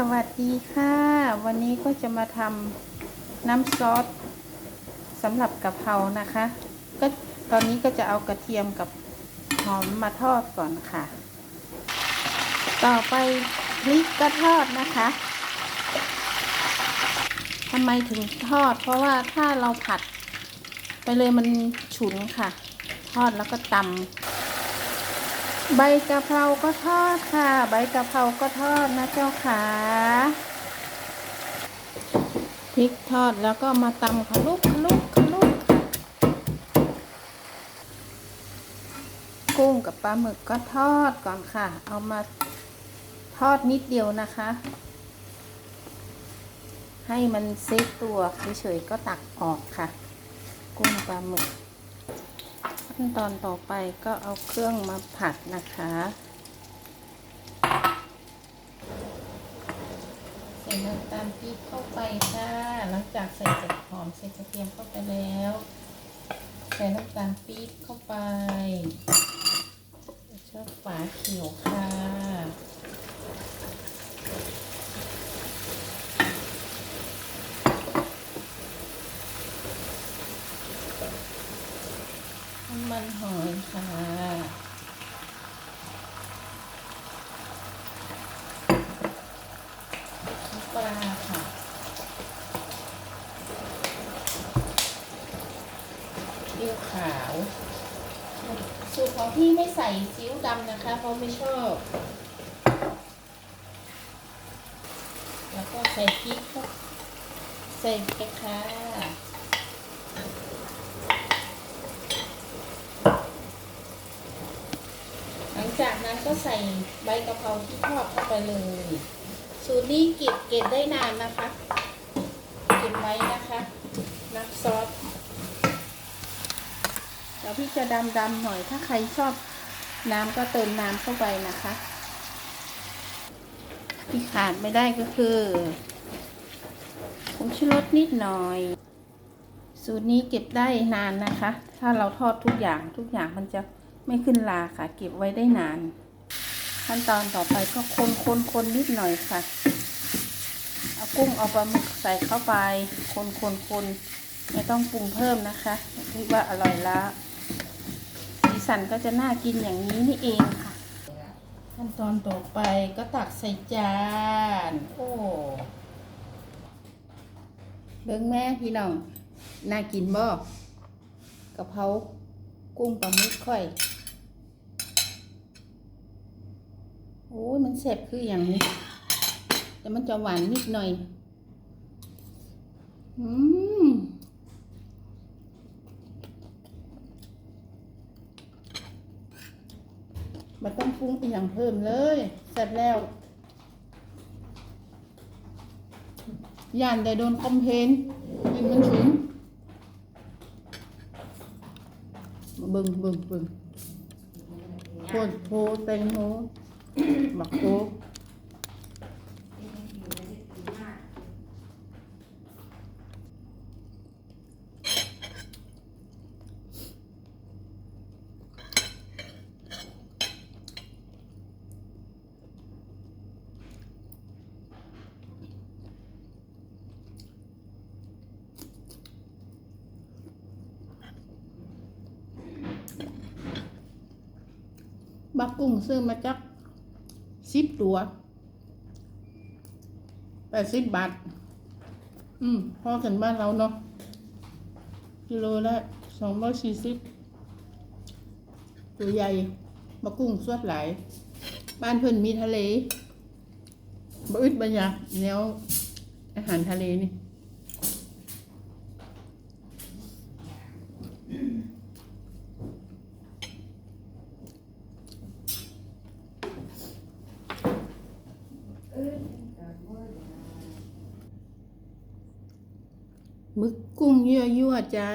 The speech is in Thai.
สวัสดีค่ะ วันนี้ก็จะมาทำน้ำซอสสำหรับกะเพรานะคะ ก็ตอนนี้ก็จะเอากระเทียมกับหอมมาทอดก่อนค่ะ ต่อไปพริกก็ทอดนะคะทำไมถึงทอด เพราะว่าถ้าเราผัด ไปเลยมันฉุนค่ะ ทอดแล้วก็ตำ ใบกะเพราก็ทอดค่ะ ใบกะเพราก็ทอดนะเจ้าขาพริกทอดแล้วก็มาตำขลุกขลุกขลุกค่ะกุ้งกับปลาหมึกก็ทอดก่อนค่ะ เอามาทอดนิดเดียวนะคะ ให้มันเซตตัวเฉยๆก็ตักออกค่ะ กุ้งปลาหมึก ขั้นตอนต่อไปก็เอาเครื่องมาผัดนะคะใส่น้ำตาลปี๊บเข้าไปค่ะหลังจากใส่เจ็ดหอมใส่กระเทียมเข้าไปแล้ว ใส่น้ำตาลปี๊บเข้าไปชอบฝาเขียวค่ะ น้ำ มันหอยค่ะ ปลาค่ะเกี๊ยวขาว สูตรของพี่ไม่ใส่ซีอิ๊วดำนะคะ เพราะไม่ชอบ แล้วก็ใส่พริกใส่กระค่ะ หลัง จากนั้นก็ใส่ใบกะเพราที่ทอดเข้าไปเลย สูตรนี้เก็บเก็บได้นานนะคะ เก็บไว้นะคะน้ำซอสเดี๋ยวพี่จะดำดำๆหน่อย ถ้าใครชอบน้ำก็เติมน้ำเข้าไปนะคะที่ขาดไม่ได้ก็คือผงชูรสนิดหน่อย สูตรนี้เก็บได้นานนะคะ ถ้าเราทอดทุกอย่างทุกอย่างมันจะ ไม่ขึ้นราค่ะ เก็บไว้ได้นาน ขั้นตอนต่อไปก็คนคนคนนิดหน่อยค่ะ เอากุ้งเอาปลาหมึกใส่เข้าไป คนคนคนไม่ต้องปรุงเพิ่มนะคะคิดว่าอร่อยแล้วสีสันก็จะน่ากินอย่างนี้นี่เองค่ะ ขั้นตอนต่อไปก็ตักใส่จาน โอ้เบิ้งแม่พี่น้อง น่ากินบ่กะเพรากุ้งปลาหมึกค่อย โอ้ยมันแซ่บคืออย่างนี้ แต่มันจะหวานนิดหน่อย อืมมันต้องปรุงอีกอย่างเพิ่มเลยเสร็จแล้วย่านได้โดนคอมเพนกินมันฉุนมเบิ่งเบิ่งเบิ่งโคตรโพแตงโม บักโคบักกุ้งซื้อมาจาก สิบตัวแปดสิบบาท อืมพอกันบ้านเราเนาะกิโลละสองร้อยสี่สิบตัวใหญ่มะกุ้งสวดหลบ้านเพื่อนมีทะเลบอึดบรรยากแนวอาหารทะเลนี่ ห มึกกุ้งยั่วยั่วจ้า